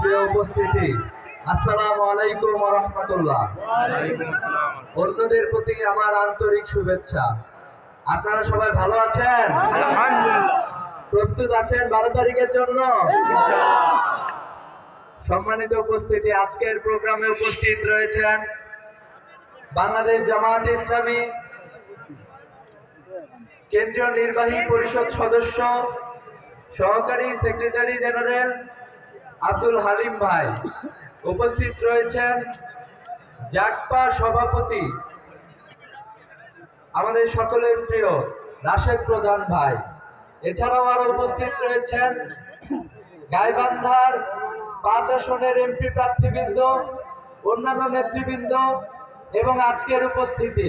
প্রিয় উপস্থিতি আসসালামু আলাইকুম রহমতুল্লাহ। অন্যদের প্রতি আমার আন্তরিক শুভেচ্ছা। আপনারা সবাই ভালো আছেন? প্রস্তুত আছেন বারো তারিখের জন্য? সম্মানিত উপস্থিতি আজকের প্রোগ্রামে উপস্থিত রয়েছেন বাংলাদেশ জামায়াত ইসলামী কেন্দ্রীয় নির্বাহী পরিষদ সদস্য সহকারী সেক্রেটারি জেনারেল আব্দুল হালিম ভাই উপস্থিত রয়েছেন জাকপা সভাপতি আমাদের সকলের প্রিয় রাশেদ প্রধান ভাই। এছাড়াও আরও উপস্থিত রয়েছেন গাইবান্ধার পাঁচ আসনের এমপি প্রার্থীবৃন্দ, অন্যান্য নেতৃবৃন্দ এবং আজকের উপস্থিতি।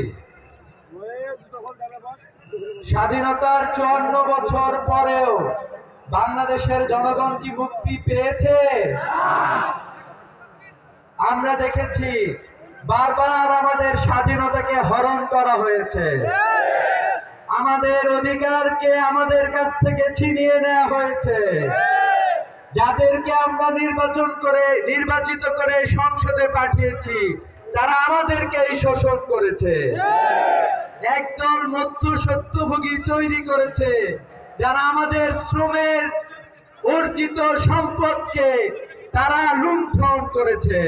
স্বাধীনতার চুয়ান্ন বছর পরেও বাংলাদেশের জনগণ কি মুক্তি পেয়েছে? আমরা দেখেছি বারবার আমাদের স্বাধীনতাকে হরণ করা হয়েছে। আমাদের অধিকারকে আমাদের কাছ থেকে ছিনিয়ে নেওয়া হয়েছে। যাদেরকে আমরা নির্বাচন করে, নির্বাচিত করে সংসদে পাঠিয়েছি, তারা আমাদেরকে এই শোষণ করেছে। একদল মধ্য সত্যভোগী তৈরি করেছে। যারা আমাদের শ্রমের অর্জিত সম্পদকে তারা লুণ্ঠন করেছে।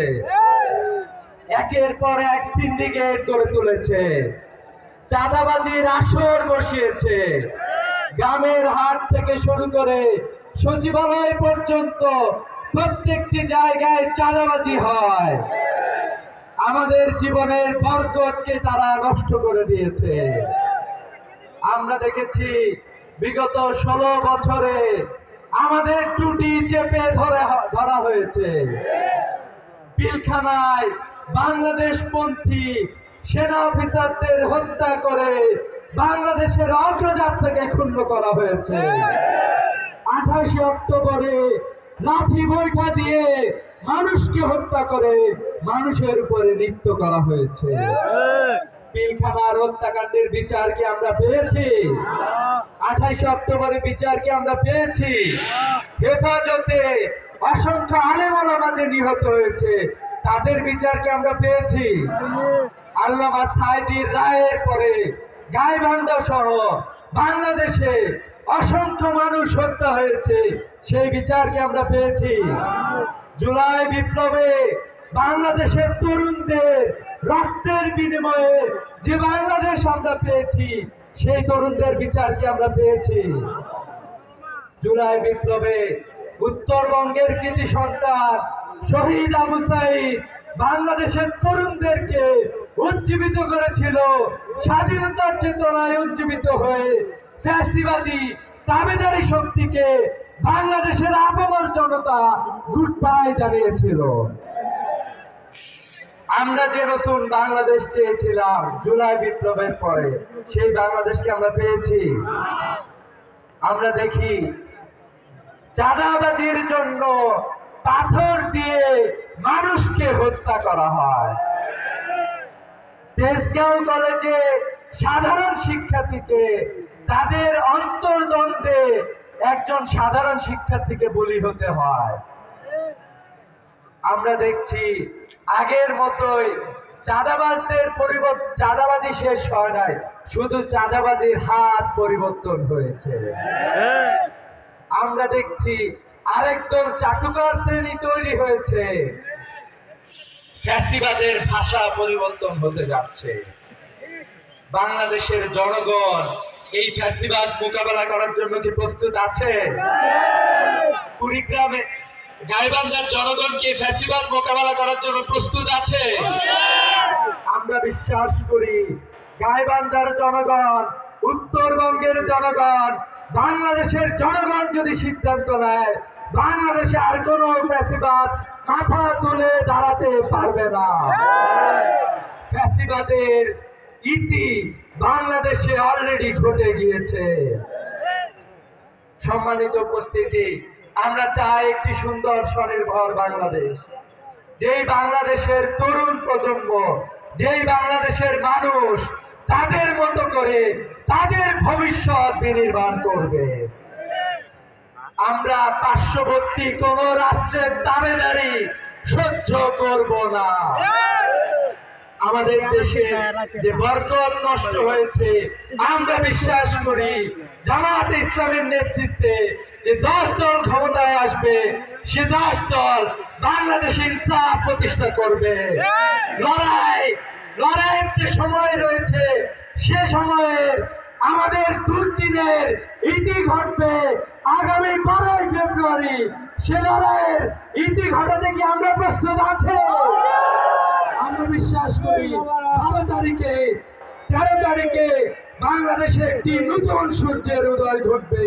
একের পর এক সিন্ডিকেট গড়ে তুলেছে। চাঁদাবাজির আসর বসিয়েছে। গ্রামের হাট থেকে শুরু করে সচিবালয় পর্যন্ত প্রত্যেকটি জায়গায় চাঁদাবাজি হয়। আমাদের জীবনের বরকতকে তারা নষ্ট করে দিয়েছে। আমরা দেখেছি বিগত ষোলো বছরে আমাদের টুটি চেপে ধরে ধরা হয়েছে। পিলখানায় বাংলাদেশ পন্থী সেনা অফিসারদের হত্যা করে বাংলাদেশের অগ্রযাত্রাকে ক্ষুণ্ণ করা হয়েছে। আঠাশে অক্টোবরে লাঠি বৈঠা দিয়ে মানুষকে হত্যা করে মানুষের উপরে নৃত্য করা হয়েছে। পিলখানার হত্যাকাণ্ডের বিচার কি আমরা পেয়েছি? আঠাইশে অক্টোবরে বিচার কি আমরা পেয়েছি? হেফাজতে অসংখ্য আলেমালামাদের নিহত হয়েছে, তাদের বিচার কি আমরা পেয়েছি? আল্লামা সাইদির রায়ের পরে গাইবান্ধা সহ বাংলাদেশে অসংখ্য মানুষ হত্যা হয়েছে, সেই বিচার কি আমরা পেয়েছি? জুলাই বিপ্লবে বাংলাদেশের তরুণদের রক্তের বিনিময়ে যে বাংলাদেশ আমরা পেয়েছি, সেই তরুণদের বিচার কি আমরা পেয়েছি? জুলাই বিপ্লবে উত্তরবঙ্গের কৃতি সন্তান শহীদ আবু সাইদ বাংলাদেশের তরুণদেরকে উজ্জীবিত করেছিল, স্বাধীনতার চেতনায় উজ্জীবিত হয়ে ফ্যাসিবাদী দাবিদারি শক্তিকে বাংলাদেশের আপামর জনতা গুড বাই জানিয়েছিল। আমরা যে নতুন বাংলাদেশ চেয়েছিলাম জুলাই বিপ্লবের পরে, সেই বাংলাদেশকে আমরা পেয়েছি। আমরা দেখি চাঁদাবাজির জন্য পাথর দিয়ে মানুষকে হত্যা করা হয়। কলেজে সাধারণ শিক্ষার্থীকে, তাদের অন্তর্দ্বন্দ্বে একজন সাধারণ শিক্ষার্থীকে বলি হতে হয়। আমরা দেখছি আগের মতোই চাঁদাবাজদের পরিবর্তন চাঁদাবাজি শেষ হয় নাই। শুধু চাঁদাবাজির হাত পরিবর্তন হয়েছে। আমরা দেখছি আরেকজন চাটুকার শ্রেণি তৈরি হয়েছে। ফ্যাসিবাদের ভাষা পরিবর্তন হতে যাচ্ছে। বাংলাদেশের জনগণ এই ফ্যাসিবাদ মোকাবেলা করার জন্য কি প্রস্তুত আছে। কুড়িগ্রামে গাইবান্ধার জনগণ কি মোকাবেলা করার জন্য প্রস্তুত আছে। আমরা বিশ্বাস করি গাইবান্ধার জনগণ, উত্তরবঙ্গের জনগণ, বাংলাদেশের জনগণ যদি সিদ্ধান্ত নেয়, বাংলাদেশে আর কোনো ফ্যাসিবাদ মাথা তুলে দাঁড়াতে পারবে না। ফ্যাসিবাদের ইতি বাংলাদেশে অলরেডি ঘটে গিয়েছে। সম্মানিত উপস্থিতি আমরা চাই একটি সুন্দর স্বনির্ভর বাংলাদেশ। যেই বাংলাদেশের তরুণ প্রজন্ম, যেই বাংলাদেশের মানুষ তাদের মতো করে তাদের ভবিষ্যৎ বিনির্মাণ করবে। আমরা পার্শ্ববর্তী কোন রাষ্ট্রের দাবেদারি সহ্য করব না। আমাদের দেশে যে বরকত নষ্ট হয়েছে আমরা বিশ্বাস করি জামাত ইসলামের নেতৃত্বে যে দশ দল ক্ষমতায় আসবে সে দশ দল বাংলাদেশে ইনসাফ প্রতিষ্ঠা করবে। লড়াই লড়াইয়ের যে সময় রয়েছে সে সময়ের আমাদের দুর্দিনের ইতি ঘটবে। আগামী বারোই ফেব্রুয়ারি সে লড়াইয়ের ইতি ঘটাতে কি আমরা প্রস্তুত আছে? বিশ্বাস করি বারো তারিখে তেরো তারিখে বাংলাদেশে একটি নতুন সূর্যের উদয় ঘটবে।